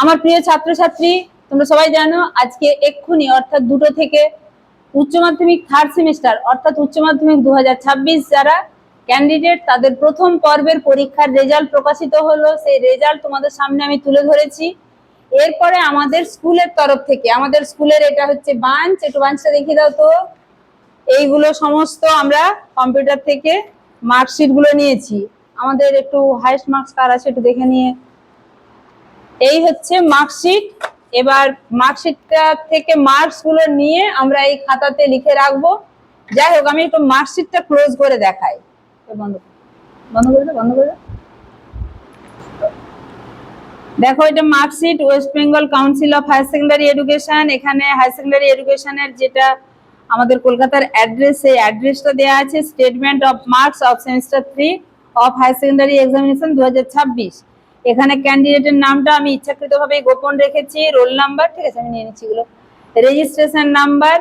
আমার প্রিয় ছাত্রছাত্রী, তোমরা সবাই জানো আজকে এক্ষুনি, অর্থাৎ দুটো থেকে উচ্চ মাধ্যমিক থার্ড সেমিস্টার অর্থাৎ উচ্চ মাধ্যমিক দু হাজার ছাব্বিশ যারা ক্যান্ডিডেট তাদের প্রথম পর্বের পরীক্ষার রেজাল্ট প্রকাশিত হলো। সেই রেজাল্ট তোমাদের সামনে আমি তুলে ধরেছি। এরপরে আমাদের স্কুলের তরফ থেকে, আমাদের স্কুলের এটা হচ্ছে বাঞ্চ, একটু বাঞ্চটা দেখিয়ে দাও তো। এইগুলো সমস্ত আমরা কম্পিউটার থেকে মার্কশিটগুলো নিয়েছি। আমাদের একটু হাইস্ট মার্কস কার আছে একটু দেখে নিয়ে এই হচ্ছে মার্কশিট। এবার মার্কশিটটা থেকে মার্কসগুলো নিয়ে আমরা এই খাতাতে লিখে রাখব। যাই হোক, আমি একটু মার্কশিটটা ক্লোজ করে দেখাই। বন্ধ দেখো, এটা marksheet, West Bengal council of higher secondary education. এখানে হায়ার সেকেন্ডারি এডুকেশনের যেটা আমাদের কলকাতার অ্যাড্রেস, সেই অ্যাড্রেসটা দেওয়া আছে, statement of marks of semester three of higher secondary examination দু এখানে ক্যান্ডিডেটের নামটা আমি ইচ্ছাকৃতভাবে গোপন রেখেছি রোল নাম্বার ঠিক আছে, আমি নিয়ে নিচ্ছি এগুলো। রেজিস্ট্রেশন নাম্বার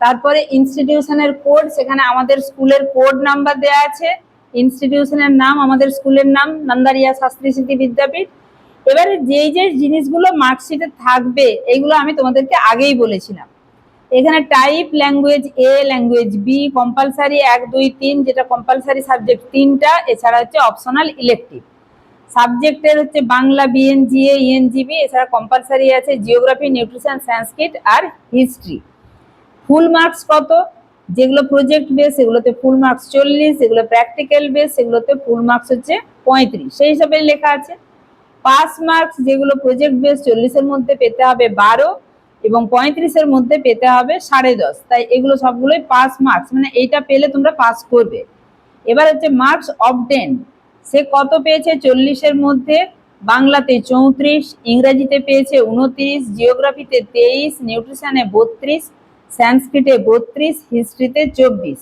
তারপরে ইনস্টিটিউশনের কোড সেখানে আমাদের স্কুলের কোড নাম্বার দেওয়া আছে। ইনস্টিটিউশনের নাম, আমাদের স্কুলের নাম, নন্দারিয়া শাস্ত্রী স্মৃতি বিদ্যাপীঠ। এবারে যেই যে জিনিসগুলো মার্কশিটে থাকবে, এগুলো আমি তোমাদেরকে আগেই বলেছিলাম। এখানে type language A language B compulsory এক, দুই, তিন, যেটা কম্পালসারি সাবজেক্ট তিনটা, এছাড়া হচ্ছে অপশনাল ইলেকটিভ সাবজেক্টের হচ্ছে বাংলা বিএনজিএ ইএনজিবি এছাড়া কম্পালসারি আছে জিওগ্রাফি নিউট্রিশন সংস্কৃত আর হিস্ট্রি ফুল মার্কস কত? যেগুলো প্রজেক্ট বেস সেগুলোতে ফুল মার্কস চল্লিশ, যেগুলো প্র্যাকটিক্যাল বেস সেগুলোতে ফুল মার্কস হচ্ছে পঁয়ত্রিশ। সেই হিসাবে লেখা আছে। পাস মার্কস যেগুলো প্রজেক্ট বেস চল্লিশের মধ্যে পেতে হবে বারো এবং পঁয়ত্রিশের মধ্যে পেতে হবে সাড়ে দশ। তাই এগুলো সবগুলোই পাস মার্কস মানে এইটা পেলে তোমরা পাস করবে। এবার হচ্ছে মার্কস অবটেন সে কত পেয়েছে? চল্লিশের মধ্যে বাংলাতে চৌত্রিশ, ইংরেজিতে পেয়েছে উনত্রিশ জিওগ্রাফিতে তেইশ, নিউট্রিশনে বত্রিশ সংস্কৃতে বত্রিশ, হিস্ট্রিতে চব্বিশ।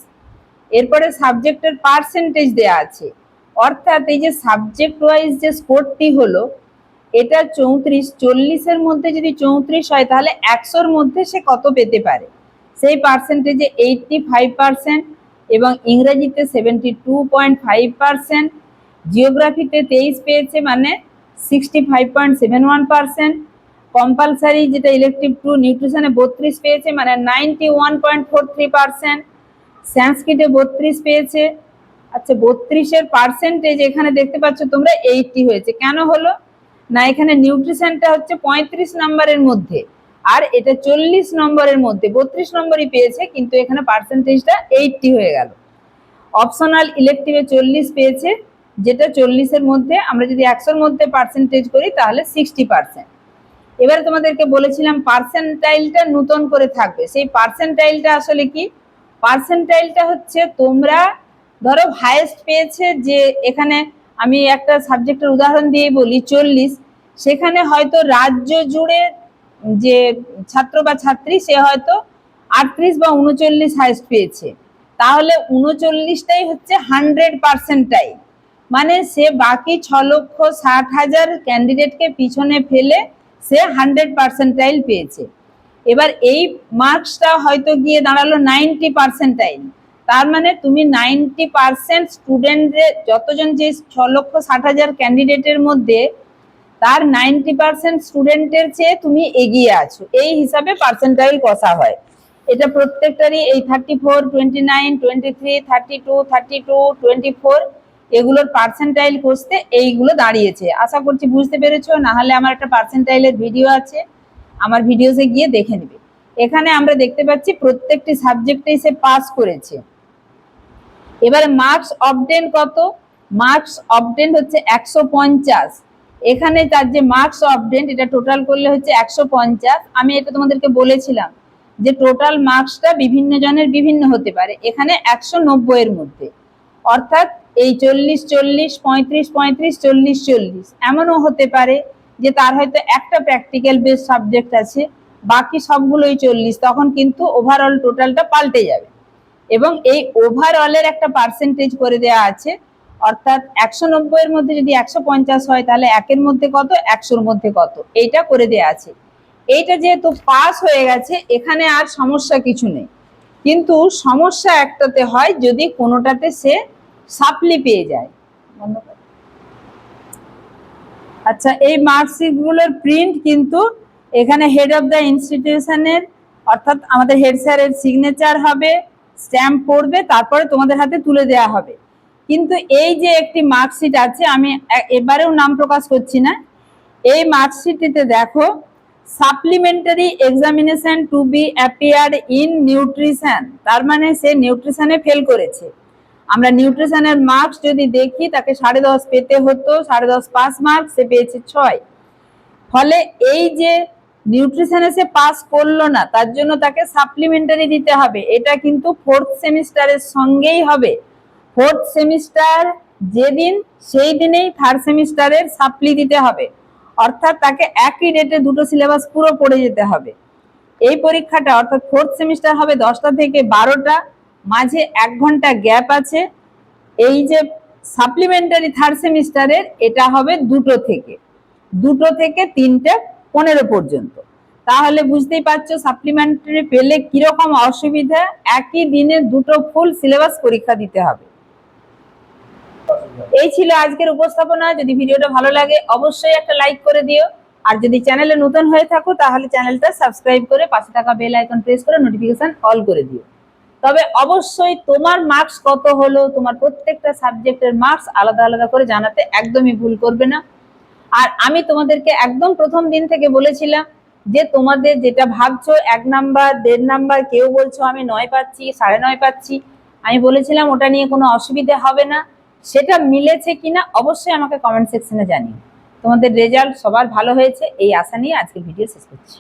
এরপরে সাবজেক্টের পার্সেন্টেজ দেয়া আছে। অর্থাৎ এই যে সাবজেক্ট ওয়াইজ যে স্কোরটি হলো, এটা চৌত্রিশ, চল্লিশের মধ্যে যদি চৌত্রিশ হয়, তাহলে একশোর মধ্যে সে কত পেতে পারে? সেই পার্সেন্টেজে এইটটি ফাইভ পার্সেন্ট এবং ইংরেজিতে seventy two point five percent জিওগ্রাফিতে তেইশ পেয়েছে মানে sixty five point seven one percent compulsory যেটা ইলেকটিভ টু নিউট্রিশনে বত্রিশ পেয়েছে মানে ninety one point four three percent সংস্কৃতে বত্রিশ পেয়েছে। আচ্ছা বত্রিশের পার্সেন্টেজ এখানে দেখতে পাচ্ছ তোমরা এইটটি হয়েছে। কেন হলো? না, এখানে নিউট্রিশনটা হচ্ছে পঁয়ত্রিশ নম্বরের মধ্যে আর এটা চল্লিশ নম্বরের মধ্যে। বত্রিশ নম্বরই পেয়েছে, কিন্তু এখানে পার্সেন্টেজটা এইটটি হয়ে গেল। অপশনাল ইলেকটিভে চল্লিশ পেয়েছে। যেটা চল্লিশের মধ্যে, আমরা যদি একশোর মধ্যে পার্সেন্টেজ করি, তাহলে সিক্সটি পার্সেন্ট এবারে তোমাদেরকে বলেছিলাম পার্সেন্টাইলটা নতুন করে থাকবে। সেই পার্সেন্টাইলটা আসলে কি? পার্সেন্টাইলটা হচ্ছে তোমরা, ধরো হায়েস্ট পেয়েছে যে এখানে আমি একটা সাবজেক্টের উদাহরণ দিয়ে বলি, চল্লিশ। সেখানে হয়তো রাজ্য জুড়ে যে ছাত্র বা ছাত্রী, সে হয়তো আটত্রিশ বা উনচল্লিশ হায়েস্ট পেয়েছে। তাহলে উনচল্লিশটাই হচ্ছে হান্ড্রেড পার্সেন্টাইল মানে সে বাকি ছ লক্ষ ষাট হাজার ক্যান্ডিডেটকে পিছনে ফেলে সে হান্ড্রেড পার্সেন্টাইল পেয়েছে। এবার এই মার্কসটা হয়তো গিয়ে দাঁড়াল নাইনটি পার্সেন্টাইল তার মানে তুমি নাইনটি পার্সেন্ট স্টুডেন্টদের যতজন যে ছ লক্ষ ষাট হাজার ক্যান্ডিডেটের মধ্যে, তার নাইনটি পার্সেন্ট স্টুডেন্টের চেয়ে তুমি এগিয়ে আছো। এই হিসাবে পার্সেন্টাইল কষা হয়। এটা প্রত্যেকটারই এই thirty four twenty nine twenty three thirty two thirty two twenty four এগুলোর পার্সেন্টাইল কষতে এইগুলো দাঁড়িয়েছে। আশা করছি বুঝতে পেরেছ না হলে আমার একটা পার্সেন্টাইলের ভিডিও আছে, আমার ভিডিওসে গিয়ে দেখে নেবে। এখানে আমরা দেখতে পাচ্ছি প্রত্যেকটি সাবজেক্টেই সে পাস করেছে। এবার মার্কস অবটেন কত? মার্কস অবটেন হচ্ছে একশো পঞ্চাশ। এখানে তার যে মার্কস অবটেন এটা টোটাল করলে হচ্ছে একশো পঞ্চাশ। আমি এটা তোমাদেরকে বলেছিলাম যে টোটাল মার্কসটা বিভিন্ন জনের বিভিন্ন হতে পারে। এখানে একশো নব্বইয়ের মধ্যে। অর্থাৎ এই চল্লিশ চল্লিশ, পঁয়ত্রিশ পঁয়ত্রিশ, চল্লিশ চল্লিশ। এমনও হতে পারে যে তার হয়তো একটা প্র্যাকটিক্যাল বেস সাবজেক্ট আছে, বাকি সবগুলোই চল্লিশ, তখন কিন্তু ওভারঅল টোটালটা পাল্টে যাবে। এবং এই ওভারঅলের একটা পার্সেন্টেজ করে দেওয়া আছে, অর্থাৎ একশো নব্বইয়ের মধ্যে যদি একশো পঞ্চাশ হয়, তাহলে একের মধ্যে কত? একশোর মধ্যে কত? এইটা করে দেওয়া আছে। এইটা যেহেতু পাস হয়ে গেছে, এখানে আর সমস্যা কিছু নেই। কিন্তু সমস্যা একটাতে হয়, যদি কোনোটাতে সে সাপ্লি পেয়ে যায়। আচ্ছা এই মার্কশিটগুলোর প্রিন্ট কিন্তু এখানে হেড অফ দ্য ইনস্টিটিউশনের অর্থাৎ আমাদের হেড স্যারের সিগনেচার হবে স্ট্যাম্প পড়বে, তারপরে তোমাদের হাতে তুলে দেওয়া হবে। কিন্তু এই যে একটি মার্কশিট আছে, আমি এবারেও নাম প্রকাশ করছি না। এই মার্কশিটটিতে দেখো supplementary examination to be appear in nutrition তার মানে সে নিউট্রিশনে ফেল করেছে। আমরা নিউট্রিশনের মার্কস যদি দেখি, তাকে সাড়ে দশ পেতে হতো, সাড়ে দশ পাস মার্কস, সে পেয়েছে ছয়। ফলে এই যে নিউট্রিশনে সে পাস করল না, তার জন্য তাকে সাপ্লিমেন্টারি দিতে হবে। এটা কিন্তু ফোর্থ সেমিস্টারের সঙ্গেই হবে। ফোর্থ সেমিস্টার যেদিন, সেই দিনেই থার্ড সেমিস্টারের সাপ্লি দিতে হবে। অর্থাৎ তাকে একই ডেটে দুটো সিলেবাস পুরো পড়ে যেতে হবে। এই পরীক্ষাটা অর্থাৎ ফোর্থ সেমিস্টার হবে দশটা থেকে বারোটা মাঝে এক ঘণ্টা গ্যাপ আছে। এই যে সাপ্লিমেন্টারি থার্ড সেমিস্টারের এটা হবে দুটো থেকে। দুটো থেকে তিনটে পনেরো পর্যন্ত। তাহলে বুঝতেই পারছ সাপ্লিমেন্টারি পেলে কীরকম অসুবিধা? একই দিনে দুটো ফুল সিলেবাস পরীক্ষা দিতে হবে। এই ছিল আজকের উপস্থাপনা। যদি ভিডিওটা ভালো লাগে, অবশ্যই একটা লাইক করে দিও। আর যদি চ্যানেলে নতুন হয়ে থাকো, তাহলে চ্যানেলটা সাবস্ক্রাইব করে পাশে থাকা বেল আইকন প্রেস করে নোটিফিকেশন অল করে দিও। তবে অবশ্যই তোমার মার্কস কত হলো, তোমার প্রত্যেকটা সাবজেক্টের মার্কস আলাদা আলাদা করে জানাতে একদমই ভুল করবে না। আর আমি তোমাদেরকে একদম প্রথম দিন থেকে বলেছিলাম যে তোমাদের যেটা ভাবছ, এক নাম্বার দেড় নাম্বার কেউ বলছো আমি নয় পাচ্ছি, সাড়ে নয় পাচ্ছি, আমি বলেছিলাম ওটা নিয়ে কোনো অসুবিধা হবে না। সেটা মিলেছে কিনা অবশ্যই আমাকে কমেন্ট সেকশনে জানিও। তোমাদের রেজাল্ট সবার ভালো হয়েছে, এই আশা নিয়ে আজকের ভিডিও শেষ করছি।